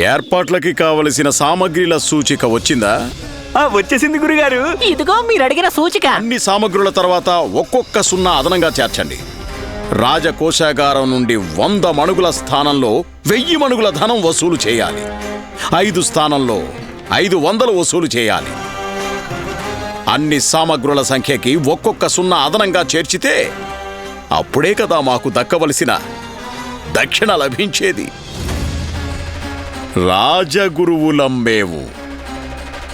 ఏర్పాట్లకి కావలసిన సామగ్రిల సూచిక వచ్చిందా? ఆ వచ్చేసింది గురుగారు. ఇదిగో మీరు అడిగిన సూచిక. అన్ని సామగ్రుల తర్వాత ఒక్కొక్క సున్నా అదనంగా చేర్చండి. రాజకోశాగారం నుండి వంద మణుగుల స్థానంలో వెయ్యి మణుగుల ధనం వసూలు చేయాలి. ఐదు స్థానంలో ఐదు వందలు వసూలు చేయాలి. అన్ని సామగ్రుల సంఖ్యకి ఒక్కొక్క సున్నా అదనంగా చేర్చితే అప్పుడే కదా మాకు దక్కవలసిన దక్షిణ లభించేది. రాజగురువులం మేము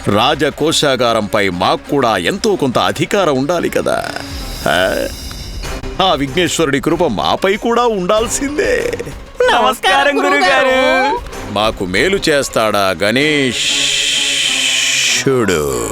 రాజకోశాగారంపై మాకు కూడా ఎంతో కొంత అధికారం ఉండాలి కదా. ఆ? ఆ విఘ్నేశ్వరుడి కృప మాపై కూడా ఉండాల్సిందే. నమస్కారం గురుగారు. మాకు మేలు చేస్తాడా గణేశుడు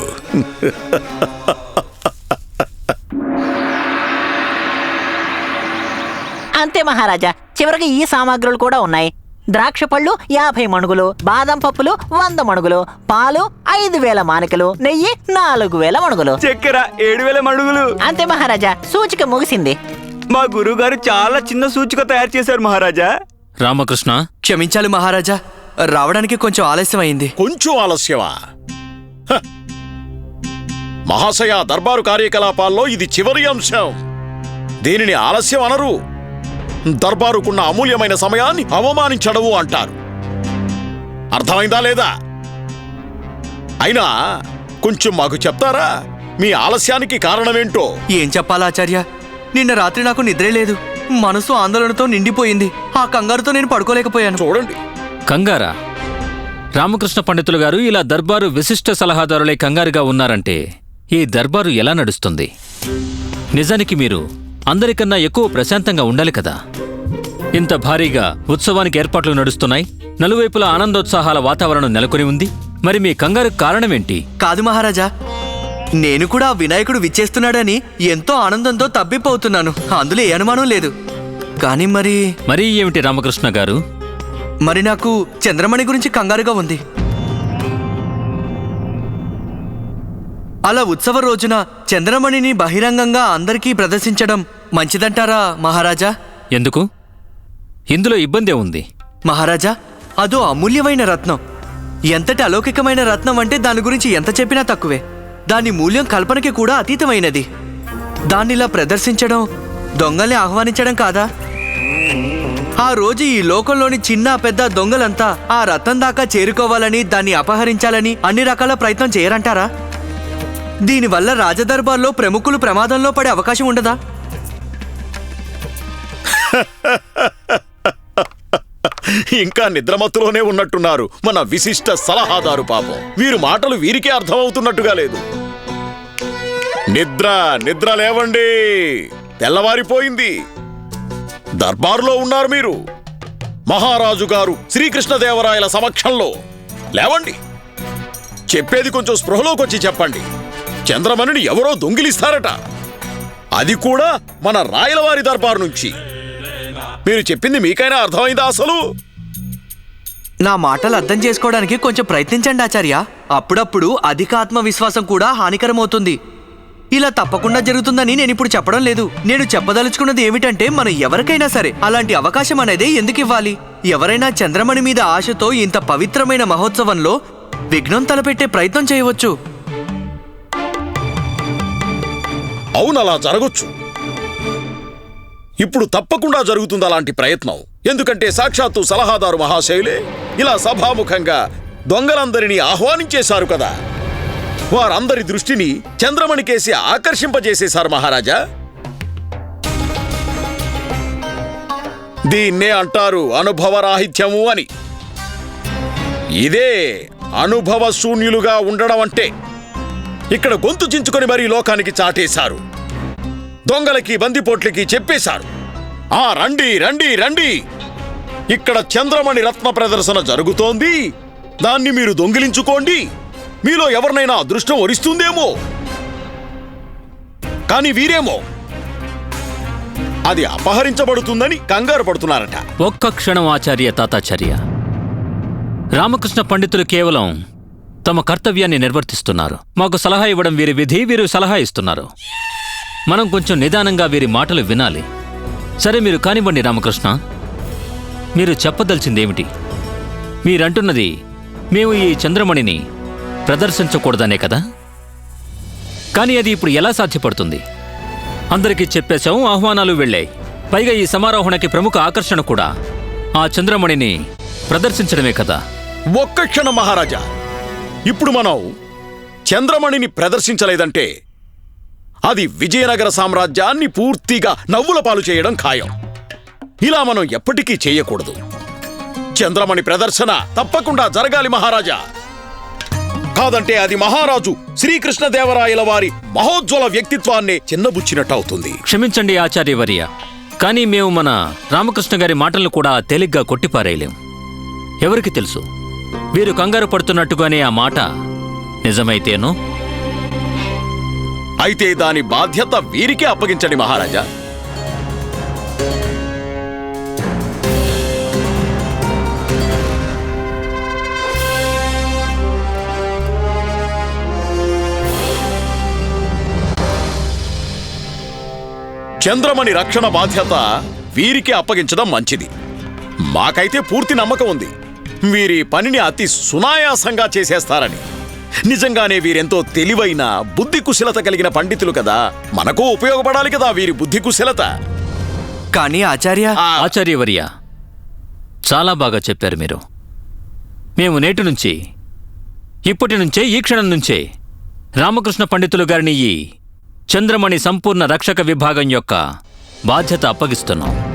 అంతే మహారాజా చివరికి ఈ సామాగ్రులు కూడా ఉన్నాయి. ద్రాక్ష పళ్ళు యాభై మణుగులు బాదం పప్పులు వంద మణుగులు పాలు ఐదు వేల మానికలు నెయ్యి నాలుగు వేల మణుగులు. చక్కెర ఏడు వేల మడుగులు అంతే మహారాజా సూచిక ముగిసింది. మా గురుగారు చాలా చిన్న సూచిక తయారు చేశారు మహారాజా. రామకృష్ణ. క్షమించాలి మహారాజా రావడానికి కొంచెం ఆలస్యం అయింది కొంచెం ఆలస్యమా? హ! మహాశయ దర్బారు కార్యకలాపాల్లో ఇది చివరి అంశం. దీనిని ఆలస్యం అనరు. దర్బారుకున్న అమూల్యమైన సమయాన్ని అవమానించడము అంటారు. అర్థమైందా లేదా? అయినా కొంచెం మాకు చెప్తారా? మీ ఆలస్యానికి కారణమేంటో? ఏం చెప్పాలా ఆచార్య? నిన్న రాత్రి నాకు నిద్రే లేదు. మనసు ఆందోళనతో నిండిపోయింది. ఆ కంగారుతో నేను పడుకోలేకపోయాను. చూడండి. కంగారా? రామకృష్ణ పండితులు గారు ఇలా దర్బారు విశిష్ట సలహాదారులై కంగారుగా ఉన్నారంటే ఈ దర్బారు ఎలా నడుస్తుంది? నిజానికి మీరు అందరికన్నా ఎక్కువ ప్రశాంతంగా ఉండాలి కదా. ఇంత భారీగా ఉత్సవానికి ఏర్పాట్లు నడుస్తున్నాయి. నలువైపులా ఆనందోత్సాహాల వాతావరణం నెలకొని ఉంది. మరి మీ కంగారు కారణమేంటి? కాదు మహారాజా నేను కూడా వినాయకుడు విచ్చేస్తున్నాడని ఎంతో ఆనందంతో తబ్బిపోతున్నాను. అందులో ఏ అనుమానం లేదు. కానీ మరి మరీ ఏమిటి రామకృష్ణ గారు? మరి నాకు చంద్రమణి గురించి కంగారుగా ఉంది. అలా ఉత్సవ రోజున చంద్రమణిని బహిరంగంగా అందరికీ ప్రదర్శించడం మంచిదంటారా మహారాజా? ఎందుకు? ఇందులో ఇబ్బందే ఉంది మహారాజా అదో అమూల్యమైన రత్నం. ఎంతటి అలౌకికమైన రత్నం అంటే దాని గురించి ఎంత చెప్పినా తక్కువే. దాని మూల్యం కల్పనకి కూడా అతీతమైనది. దాన్నిలా ప్రదర్శించడం దొంగల్ని ఆహ్వానించడం కాదా? ఆ రోజు ఈ లోకంలోని చిన్న పెద్ద దొంగలంతా ఆ రత్నం దాకా చేరుకోవాలని దాన్ని అపహరించాలని అన్ని రకాల ప్రయత్నం చేయరంటారా? దీనివల్ల రాజదర్బార్లో ప్రముఖులు ప్రమాదంలో పడే అవకాశం ఉండదా? ఇంకా నిద్రమత్తులోనే ఉన్నట్టున్నారు మన విశిష్ట సలహాదారు పాపం. వీరు మాటలు వీరికే అర్థమవుతున్నట్టుగా లేదు. నిద్ర నిద్ర లేవండి. తెల్లవారిపోయింది. దర్బారులో ఉన్నారు మీరు. మహారాజు గారు శ్రీకృష్ణదేవరాయల సమక్షంలో. లేవండి. చెప్పేది కొంచెం స్పృహలోకి వచ్చి చెప్పండి. చంద్రమణిని ఎవరో దొంగిలిస్తారట. అది కూడా మన రాయలవారి దర్బారు నుంచి. మీరు చెప్పింది మీకైనా అర్థమైందా అసలు? నా మాటలు అర్థం చేసుకోవడానికి కొంచెం ప్రయత్నించండి ఆచార్య. అప్పుడప్పుడు అధిక ఆత్మవిశ్వాసం కూడా హానికరమవుతుంది. ఇలా తప్పకుండా జరుగుతుందని నేను ఇప్పుడు చెప్పడం లేదు. నేను చెప్పదలుచుకున్నది ఏమిటంటే మనం ఎవరికైనా సరే అలాంటి అవకాశం అనేది ఎందుకు ఇవ్వాలి? ఎవరైనా చంద్రమణి మీద ఆశతో ఇంత పవిత్రమైన మహోత్సవంలో విఘ్నం తలపెట్టే ప్రయత్నం చేయవచ్చు. అవును అలా జరగొచ్చు. ఇప్పుడు తప్పకుండా జరుగుతుంది అలాంటి ప్రయత్నం. ఎందుకంటే సాక్షాత్తు సలహాదారు మహాశైలే ఇలా సభాముఖంగా దొంగలందరినీ ఆహ్వానించేశారు కదా. వారందరి దృష్టిని చంద్రమణికేసి ఆకర్షింపజేసేశారు మహారాజా. దీన్నే అంటారు అనుభవరాహిత్యము అని. ఇదే అనుభవశూన్యులుగా ఉండడం అంటే. ఇక్కడ గొంతు చించుకొని మరీ లోకానికి చాటేశారు. దొంగలకి బందిపోట్లకి చెప్పేశారు. ఆ రండి రండి రండి. ఇక్కడ చంద్రమణి రత్న ప్రదర్శన జరుగుతోంది. దాన్ని మీరు దొంగిలించుకోండి. మీలో ఎవరినైనా అదృష్టం వరిస్తుందేమో కానీ వీరేమో? అది అపహరించబడుతుందని కంగారు పడుతున్నారట. ఒక్క క్షణం ఆచార్య తాతాచార్య. రామకృష్ణ పండితులు కేవలం తమ కర్తవ్యాన్ని నిర్వర్తిస్తున్నారు. మాకు సలహా ఇవ్వడం వీరి విధి వీరు సలహా ఇస్తున్నారు. మనం కొంచెం నిదానంగా వీరి మాటలు వినాలి. సరే మీరు కానివ్వండి రామకృష్ణ. మీరు చెప్పదలిచిందేమిటి? మీరంటున్నది మేము ఈ చంద్రమణిని ప్రదర్శించకూడదనే కదా? కానీ అది ఇప్పుడు ఎలా సాధ్యపడుతుంది? అందరికీ చెప్పేశాం ఆహ్వానాలు వెళ్ళాయి. పైగా ఈ సమారోహణకి ప్రముఖ ఆకర్షణ కూడా ఆ చంద్రమణిని ప్రదర్శించడమే కదా? ఒక్క క్షణం మహారాజా. ఇప్పుడు మనం చంద్రమణిని ప్రదర్శించలేదంటే అది విజయనగర సామ్రాజ్యాన్ని పూర్తిగా నవ్వుల పాలు చేయడం ఖాయం. ఇలా మనం ఎప్పటికీ చేయకూడదు. చంద్రమణి ప్రదర్శన తప్పకుండా జరగాలి మహారాజా. కాదంటే అది మహారాజు శ్రీకృష్ణదేవరాయల వారి మహోజ్వల వ్యక్తిత్వాన్ని చిన్నబుచ్చినట్టు అవుతుంది క్షమించండి ఆచార్యవర్య కానీ మేము మన రామకృష్ణ గారి మాటలను కూడా తేలిగ్గా కొట్టిపారేయలేం. ఎవరికి తెలుసు? వీరు కంగారు పడుతున్నట్టుగానే ఆ మాట నిజమైతేనో? అయితే దాని బాధ్యత వీరికే అప్పగించండి మహారాజా. చంద్రమణి రక్షణ బాధ్యత వీరికే అప్పగించడం మంచిది. మాకైతే పూర్తి నమ్మకం ఉంది. వీరి పనిని అతి సునాయాసంగా చేసేస్తారని. నిజంగానే వీరెంతో తెలివైన బుద్ధి కుశలత కలిగిన పండితులు కదా. మనకు ఉపయోగపడాలి కదా వీరి బుద్ధి కుశలత. కానీ ఆచార్య? ఆ, ఆచార్యవర్య చాలా బాగా చెప్పారు మీరు. మేము నేటి నుంచి ఇప్పటి నుంచే ఈ క్షణం నుంచే రామకృష్ణ పండితులు గారిని ఈ చంద్రమణి సంపూర్ణ రక్షక విభాగం యొక్క బాధ్యత అప్పగిస్తున్నాం.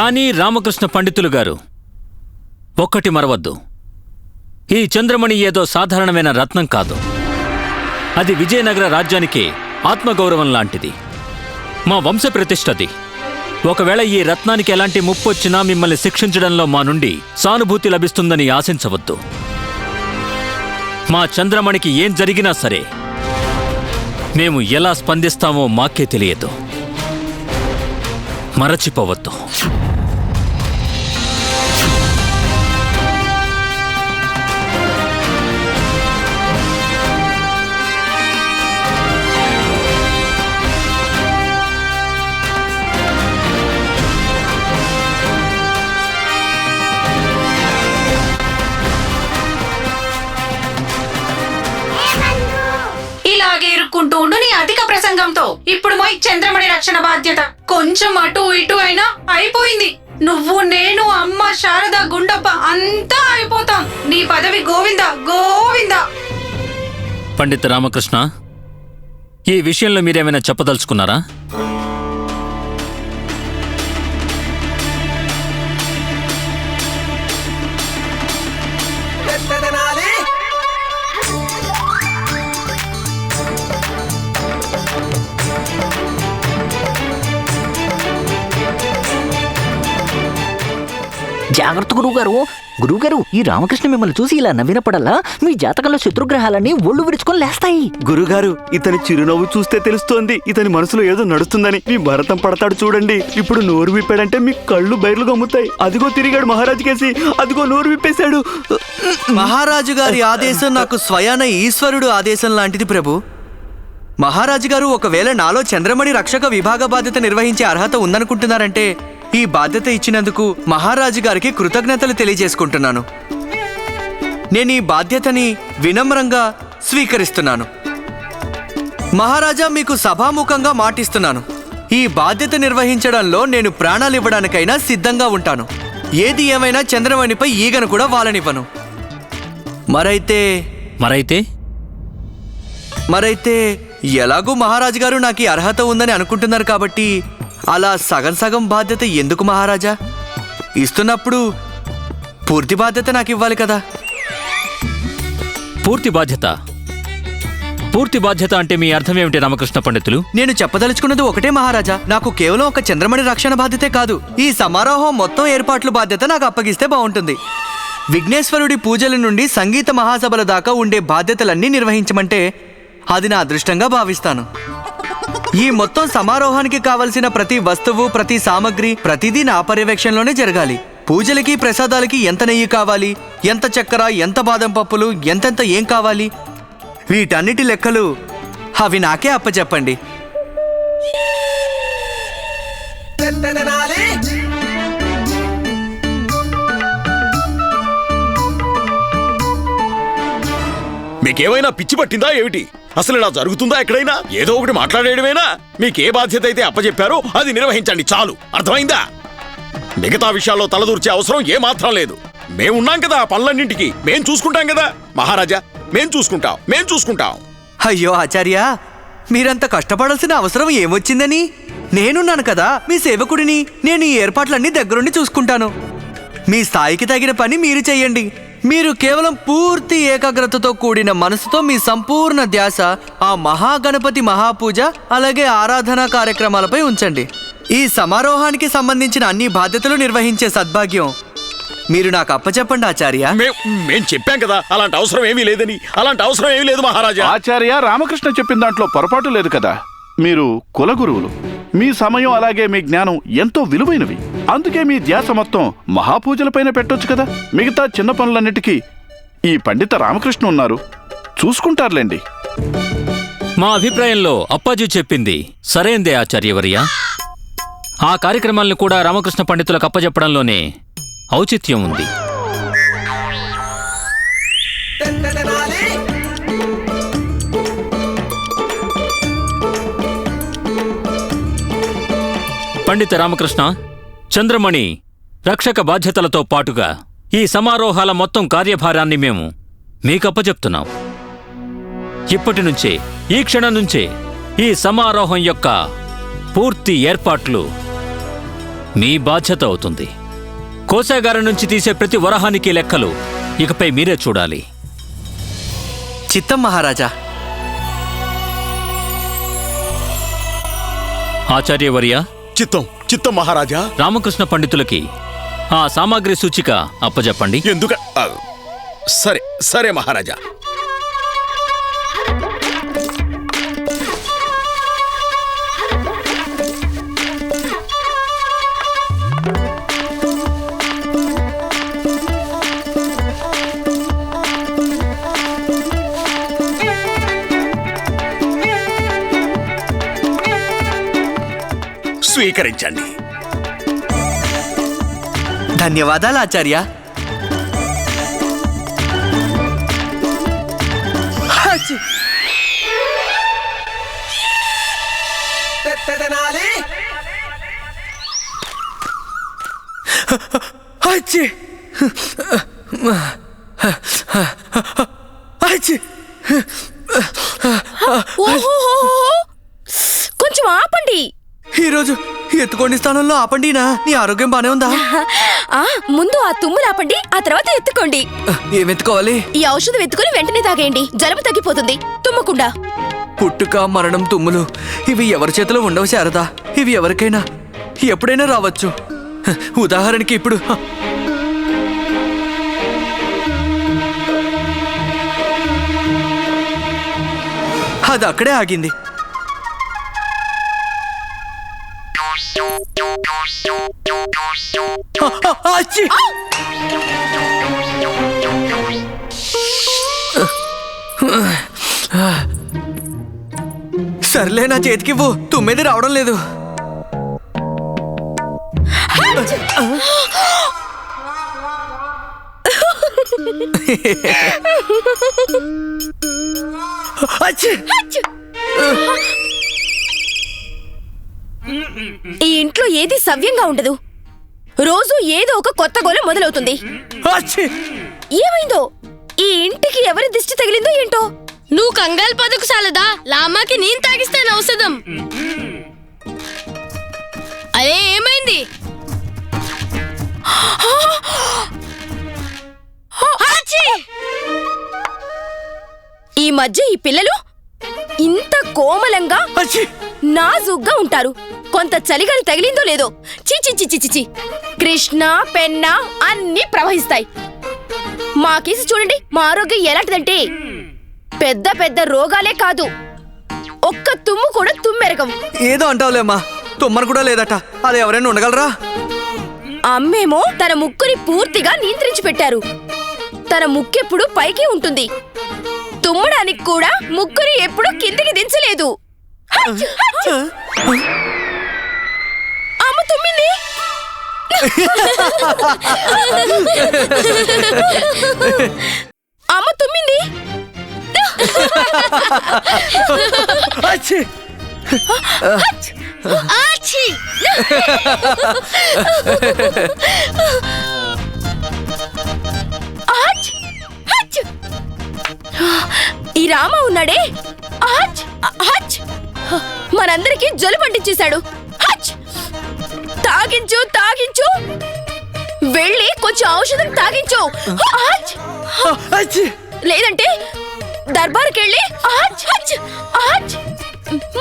కానీ రామకృష్ణ పండితులు గారు ఒక్కటి మరవద్దు. ఈ చంద్రమణి ఏదో సాధారణమైన రత్నం కాదు. అది విజయనగర రాజ్యానికి ఆత్మగౌరవం లాంటిది. మా వంశ ప్రతిష్టది ఒకవేళ ఈ రత్నానికి ఎలాంటి ముప్పొచ్చినా మిమ్మల్ని శిక్షించడంలో మా నుండి సానుభూతి లభిస్తుందని ఆశించవద్దు. మా చంద్రమణికి ఏం జరిగినా సరే మేము ఎలా స్పందిస్తామో మాకే తెలియదు. మరచిపోవద్దు. ఇలాగే ఉండు నీ అధిక ప్రసంగంతో. ఇప్పుడు మై చంద్రమణి రక్షణ బాధ్యత. కొంచెం అటు ఇటు అయినా అయిపోయింది. నువ్వు నేను అమ్మ శారద గుండప్ప అంతా అయిపోతాం. నీ పదవి గోవింద గోవింద. పండిత రామకృష్ణ ఈ విషయంలో మీరేమైనా చెప్పదలుచుకున్నారా? జాగ్రత్త గురువుగారు. గురువుగారు ఈ రామకృష్ణ మిమ్మల్ని చూసి ఇలా నవ్వినప్పుడల్లా మీ జాతకంలో శత్రుగ్రహాలన్నీ ఒళ్ళు విరుచుకొని లేస్తాయి. గురుగారు ఇతని చిరునవ్వు చూస్తే తెలుస్తోంది. ఇతని మనసులో ఏదో నడుస్తుందని. మీ భరతం పడతాడు చూడండి. ఇప్పుడు నోరు విప్పాడంటే మీ కళ్ళు బయర్లు గమ్ముతాయి. అదిగో తిరిగాడు మహారాజు కేసి. అదిగో నోరు విప్పేశాడు. మహారాజు గారి ఆదేశం నాకు స్వయాన ఈశ్వరుడు ఆదేశం లాంటిది ప్రభు. మహారాజు గారు ఒకవేళ నాలో చంద్రమణి రక్షక విభాగ బాధ్యత నిర్వహించే అర్హత ఉందనుకుంటున్నారంటే ఈ బాధ్యత ఇచ్చినందుకు మహారాజు గారికి కృతజ్ఞతలు తెలియజేసుకుంటున్నాను. నేను ఈ బాధ్యతని వినమ్రంగా స్వీకరిస్తున్నాను. మహారాజా మీకు సభాముఖంగా మాటిస్తున్నాను. ఈ బాధ్యత నిర్వహించడంలో నేను ప్రాణాలు ఇవ్వడానికైనా సిద్ధంగా ఉంటాను. ఏది ఏమైనా చంద్రమణిపై ఈగను కూడా వాలనివ్వను. మరైతే మరైతే? మరైతే ఎలాగూ మహారాజు గారు నాకు అర్హత ఉందని అనుకుంటున్నారు కాబట్టి అలా సగం సగం బాధ్యత ఎందుకు మహారాజా? ఇస్తున్నప్పుడు పూర్తి బాధ్యత నాకు ఇవ్వాలి కదా. పూర్తి బాధ్యత? పూర్తి బాధ్యత అంటే మీ అర్థం ఏమిటి రామకృష్ణ పండితులు? నేను చెప్పదలుచుకున్నది ఒకటే మహారాజా. నాకు కేవలం ఒక చంద్రమణి రక్షణ బాధ్యతే కాదు. ఈ సమారోహం మొత్తం ఏర్పాట్ల బాధ్యత నాకు అప్పగిస్తే బాగుంటుంది. విఘ్నేశ్వరుడి పూజల నుండి సంగీత మహాసభల దాకా ఉండే బాధ్యతలన్నీ నిర్వహించమంటే అది నా అదృష్టంగా భావిస్తాను. ఈ మొత్తం సమారోహానికి కావలసిన ప్రతి వస్తువు ప్రతి సామగ్రి ప్రతిదీ నా పర్యవేక్షణలోనే జరగాలి. పూజలకి ప్రసాదాలకి ఎంత నెయ్యి కావాలి? ఎంత చక్కెర ఎంత బాదం పప్పులు ఎంతెంత ఏం కావాలి? వీటన్నిటి లెక్కలు అవి నాకే అప్పచెప్పండి. మీకేమైనా పిచ్చి పట్టిందా ఏమిటి? అసలు ఇలా జరుగుతుందా ఎక్కడైనా? ఏదో ఒకటి మాట్లాడేయడమేనా? మీకే బాధ్యత అయితే అప్పచెప్పారో అది నిర్వహించండి చాలు. అర్థమైందా? మిగతా విషయాల్లో తలదూర్చే అవసరం ఏమాత్రం లేదు. మేమున్నాం కదా ఆ పనులన్నింటికి. మేం చూసుకుంటాం కదా. మహారాజా మేం చూసుకుంటాం. మేం చూసుకుంటాం. అయ్యో ఆచార్య మీరంత కష్టపడాల్సిన అవసరం ఏమొచ్చిందని? నేనున్నాను కదా మీ సేవకుడిని. నేను ఈ ఏర్పాట్లన్నీ దగ్గరుండి చూసుకుంటాను. మీ స్థాయికి తగిన పని మీరు చెయ్యండి. మీరు కేవలం పూర్తి ఏకాగ్రతతో కూడిన మనసుతో మీ సంపూర్ణ ధ్యాస ఆ మహాగణపతి మహాపూజ అలాగే ఆరాధనా కార్యక్రమాలపై ఉంచండి. ఈ సమారోహానికి సంబంధించిన అన్ని బాధ్యతలు నిర్వహించే సద్భాగ్యం. మీరు నాకు అప్పచెప్పండి ఆచార్య. మేం మేం చెప్పాం కదా అలాంటి అవసరం ఏమీ లేదని. అలాంటి అవసరం ఏమీ లేదు మహారాజా. ఆచార్య రామకృష్ణ చెప్పిన దాంట్లో పొరపాటు లేదు కదా. మీరు కులగురువులు. మీ సమయం అలాగే మీ జ్ఞానం ఎంతో విలువైనవి. అందుకే మీ ధ్యాస మొత్తం మహాపూజలపైన పెట్టొచ్చు కదా. మిగతా చిన్న పనులన్నిటికీ ఈ పండిత రామకృష్ణ ఉన్నారు. చూసుకుంటారులేండి. మా అభిప్రాయంలో అప్పాజీ చెప్పింది సరైందే ఆచార్యవర్య. ఆ కార్యక్రమాలను కూడా రామకృష్ణ పండితులకు అప్పజెప్పడంలోనే ఔచిత్యం ఉంది. పండిత రామకృష్ణ చంద్రమణి రక్షక బాధ్యతలతో పాటుగా ఈ సమారోహాల మొత్తం కార్యభారాన్ని మేము మీకప్పచెప్తున్నాం. ఇప్పటి నుంచే ఈ క్షణం నుంచే ఈ సమారోహం యొక్క పూర్తి ఏర్పాట్లు మీ బాధ్యత అవుతుంది. కోశాగారం నుంచి తీసే ప్రతి వరహానికి లెక్కలు ఇకపై మీరే చూడాలి. చిత్తం మహారాజా. ఆచార్యవర్య చిత్తం చిత్తం మహారాజా. రామకృష్ణ పండితులకి ఆ సామాగ్రి సూచిక అప్పజెప్పండి. ఎందుక సరే సరే మహారాజా. స్వీకరించండి. ధన్యవాదాలు ఆచార్య! కొంచెం ఆపండి. ఈరోజు ఎత్తుకోండి స్థానంలో ఆపండినా నీ. ఆరోగ్యం బానే ఉందా? ఆ ముందు ఆ తుమ్ములు ఆపండి ఆ తర్వాత ఎత్తుకోండి. ఏం ఎత్తుకోవాలి? ఈ ఔషధం ఎత్తుకుని వెంటనే తాగేయండి జలుబు తగ్గిపోతుంది తుమ్మకుండా. పుట్టుక మరణం తుమ్ములు ఇవి ఎవరి చేతిలో ఉండవు శారదా. ఇవి ఎవరికైనా ఎప్పుడైనా రావచ్చు. హ, ఉదాహరణకి ఇప్పుడు హ, అది అక్కడే ఆగింది. సర్లే నా చేతికివ్వు తుమ్మిది రావడం లేదు. ఈ ఇంట్లో ఏది సవ్యంగా ఉండదు. రోజు ఏదో ఒక కొత్త గోల మొదలవుతుంది! ఏమైందో? ఈ ఇంటికి ఎవరి దిష్టి తగిలిందో ఏంటో? నువ్వు కంగారు పదకు సాలదా? లామాకి నేను తాగిస్తాను ఔషధం. అరే ఏమైంది! ఈ మధ్య ఈ పిల్లలు ఇంత కోమలంగా! నాజుగ్గా ఉంటారు. కొంత చలిగాలి తగిలిందో లేదో చిచి చిచి చిచి కృష్ణ పెన్న అన్నీ ప్రవహిస్తాయి. మా కేసు చూడండి మా ఆరోగ్యం ఎలాంటిదంటే పెద్ద పెద్ద రోగాలే కాదు. ఒక్క తుమ్ము కూడా తుమ్మెరగం ఏదో అంటావులేమ్మా తుమ్మను కూడా లేదట. అది ఎవరైనా ఉండగలరా? అమ్మేమో తన ముక్కుని పూర్తిగా నియంత్రించి పెట్టారు. తన ముక్కెప్పుడు పైకి ఉంటుంది. తుమ్మడానికి కూడా ముక్కుని ఎప్పుడూ కిందికి దించలేదు హచ్! హచ్! అమ్మ తుమ్మింది అమ్మ తుమ్మింది అచ్చి! ఆచి ఆచ్! హచ్! ఈ రామ ఉన్నాడే ఆచ్! హచ్! మనందరికీ జలుబు అంటించేశాడు హచ్! తాగించు తాగించు. వెళ్ళి కొంచెం ఔషధం తాగించు! లేదంటే దర్బార్కి వెళ్ళి!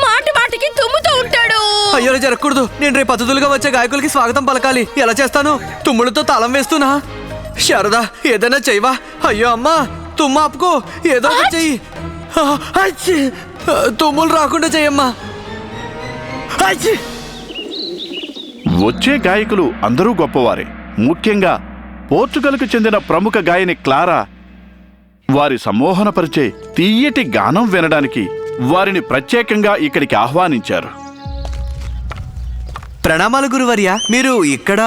మాటి మాటికి తుమ్ముతూ ఉంటాడు. అయ్యో జరగకూడదు. నేను రేపు అతిథులుగా వచ్చే గాయకులకి స్వాగతం పలకాలి. ఎలా చేస్తాను? తుమ్ములతో తాళం వేస్తున్నా? శారదా ఏదైనా చెయ్యవా అయ్యో అమ్మా తుమ్మ ఆపుకో. ఏదో చెయ్యి. తుమ్ములు రాకుండా చెయ్యమ్మా. అచ్చి! వచ్చే గాయకులు అందరూ గొప్పవారే. ముఖ్యంగా పోర్చుగల్కు చెందిన ప్రముఖ గాయని క్లారా వారి సమ్మోహనపరిచే తీయటి గానం వినడానికి వారిని ప్రత్యేకంగా ఇక్కడికి ఆహ్వానించారు. ప్రణామాలు గురువర్య మీరు ఇక్కడ?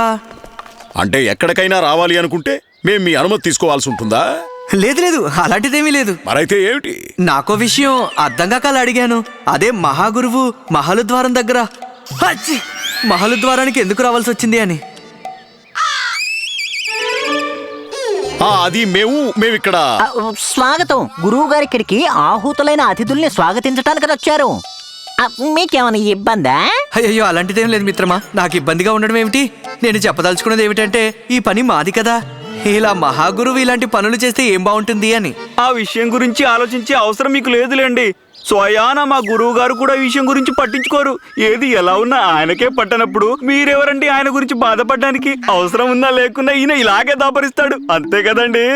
అంటే ఎక్కడికైనా రావాలి అనుకుంటే మేం మీ అనుమతి తీసుకోవాల్సి ఉంటుందా? లేదు లేదు అలాంటిదేమీ లేదు. మరైతే ఏమిటి? నాకో విషయం అర్థం కాక అడిగాను అదే మహాగురువు మహలు ద్వారం దగ్గర! మహలు ద్వారానికి ఎందుకు రావాల్సి వచ్చింది అని? ఆ, అది మేము మేమిక్కడ ఆ, స్వాగతం. గురువు గారి ఇక్కడికి ఆహూతులైన అతిథుల్ని స్వాగతించడానికి వచ్చారు. మీకేమైనా ఇబ్బందా? అయ్యో అలాంటిదేం లేదు మిత్రమా. నాకు ఇబ్బందిగా ఉండడం ఏమిటి? నేను చెప్పదలుచుకున్నది ఏమిటంటే ఈ పని మాది కదా. ఇలా మహాగురువు ఇలాంటి పనులు చేస్తే ఏం బాగుంటుంది అని. ఆ విషయం గురించి ఆలోచించే అవసరం మీకు లేదులేండి. స్వయాన మా గురువు గారు కూడా ఈ విషయం గురించి పట్టించుకోరు. ఏది ఎలా ఉన్నా ఆయనకే పట్టనప్పుడు మీరెవరండి ఆయన గురించి బాధపడడానికి? అవసరం ఉందా లేకున్నా ఈయన ఇలాగే దాపరిస్తాడు. అంతే కదండి?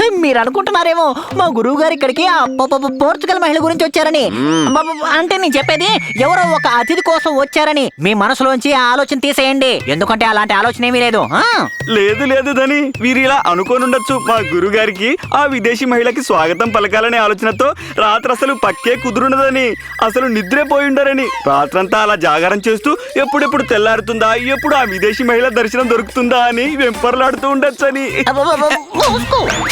మీరు అనుకుంటున్నారేమో మా గురువు గారు ఇక్కడికి ఆ ప- ప- ప- పోర్చుగల్ మహిళ గురించి వచ్చారని. బ- బ- అంటే నేను చెప్పేది ఎవరో ఒక అతిథి కోసం వచ్చారని. మీ మనసులోంచి ఆ ఆలోచన తీసేయండి. ఎందుకంటే అలాంటి ఆలోచన ఏమీ లేదు. ఆ? లేదు లేదు దని వీరు ఇలా అనుకోని ఉండొచ్చు మా గురువు గారికి ఆ విదేశీ మహిళకి స్వాగతం పలకాలనే ఆలోచనతో రాత్రి అసలు పక్కే కుదురుండదని అసలు నిద్రపోయి ఉండరని. రాత్రంతా అలా జాగారం చేస్తూ ఎప్పుడెప్పుడు తెల్లారుతుందా? ఎప్పుడు ఆ విదేశీ మహిళ దర్శనం దొరుకుతుందా అని వెంపర్లాడుతూ ఉండొచ్చని. మూసుకో.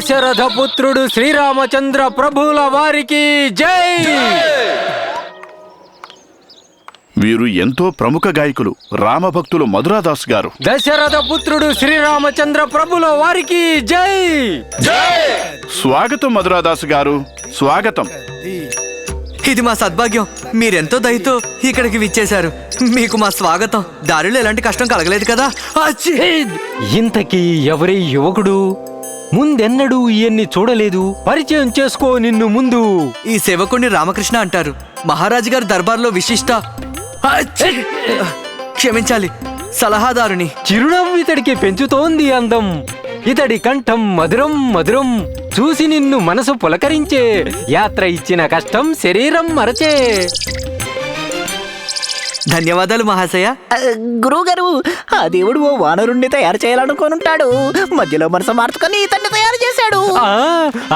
దశరథ పుత్రుడు శ్రీరామచంద్ర ప్రభుల వారికి జై! వీరు ఎంతో ప్రముఖ గాయకులు రామభక్తులు మధురాదాస్ గారు. దశరథ పుత్రుడు శ్రీరామచంద్ర ప్రభుల వారికి జై! స్వాగతం మధురాదాస్ గారు. స్వాగతం. ఇది మా సద్భాగ్యం. మీరెంతో దయతో ఇక్కడికి విచ్చేశారు. మీకు మా స్వాగతం. దారిలో ఎలాంటి కష్టం కలగలేదు కదా! ఇంతకీ ఎవరి యువకుడు? ముందెన్నడూ ఇవన్ని చూడలేదు. పరిచయం చేసుకో నిన్ను ముందు. ఈ సేవకుణ్ణి రామకృష్ణ అంటారు. మహారాజు గారి దర్బార్లో విశిష్ట అచ్చి! క్షమించాలి. సలహాదారుని. చిరునవ్వు ఇతడికి పెంచుతోంది అందం. ఇతడి కంఠం మధురం మధురం. చూసి నిన్ను మనసు పులకరించే. యాత్ర ఇచ్చిన కష్టం శరీరం మరచే. ధన్యవాదాలు మహాశయ. ఆ, గురువు గారు ఆ దేవుడు ఓ వానరుణ్ణి తయారు చేయాలనుకొని ఉంటాడు. మధ్యలో మనసు మార్చుకొని ఇతన్ని తయారు చేశాడు. ఆ,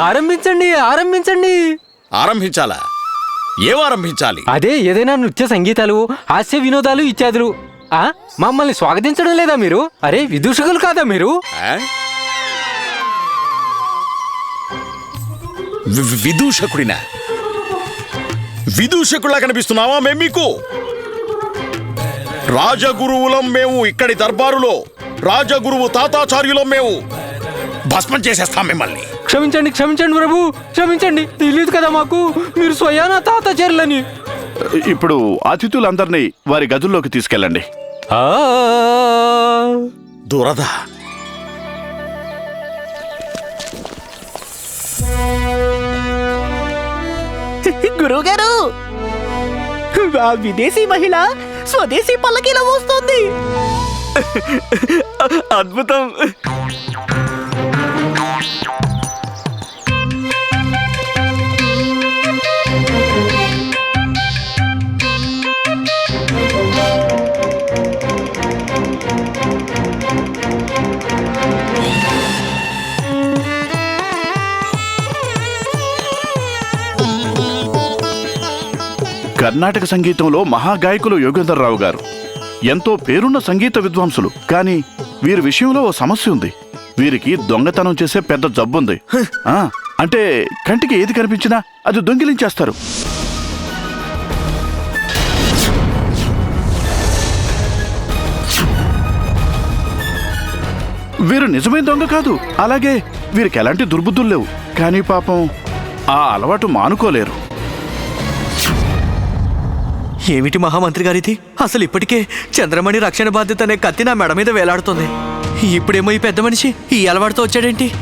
ఆరంభించండి ఆరంభించండి. ఆరంభించాలా? ఏం ఆరంభించాలి? అదే ఏదైనా నృత్య సంగీతాలు హాస్య వినోదాలు ఇత్యాదులు. ఆ మమ్మల్ని స్వాగతించడం లేదా మీరు? అరే విదూషకులు కాదా మీరు? ఆ? వి- వి- విదూషకుడినా? విదూషకులా కనిపిస్తున్నావా మేము మీకు? రాజగురువులం మేము ఇక్కడి దర్బారులో రాజగురువు తాతాచార్యులం మేము. భస్మం చేసేస్తాం మిమ్మల్ని. క్షమించండి క్షమించండి ప్రభు క్షమించండి. తెలియదు కదా మాకు మీరు స్వయానా తాతాచార్యులని. ఇప్పుడు అతిథులందరినీ వారి గదుల్లోకి తీసుకెళ్ళండి. దురద. గురువుగారు గారు విదేశీ మహిళ స్వదేశీ పల్లకీలో వస్తుంది. అద్భుతం. కర్ణాటక సంగీతంలో మహాగాయకులు యోగేంద్రరావు గారు. ఎంతో పేరున్న సంగీత విద్వాంసులు. కానీ వీరి విషయంలో ఓ సమస్య ఉంది. వీరికి దొంగతనం చేసే పెద్ద జబ్బుంది. ఆ, అంటే కంటికి ఏది కనిపించినా అది దొంగిలించేస్తారు. వీరు నిజమైన దొంగ కాదు. అలాగే వీరికి ఎలాంటి దుర్బుద్ధులు లేవు. కానీ పాపం ఆ అలవాటు మానుకోలేరు. ఏమిటి మహామంత్రి గారిది అసలు ఇప్పటికే చంద్రమణి రక్షణ బాధ్యత అనే కత్తి నా మెడ మీద వేలాడుతుంది. ఇప్పుడేమో ఈ పెద్ద మనిషి ఈ అలవాటుతో వచ్చాడేంటి?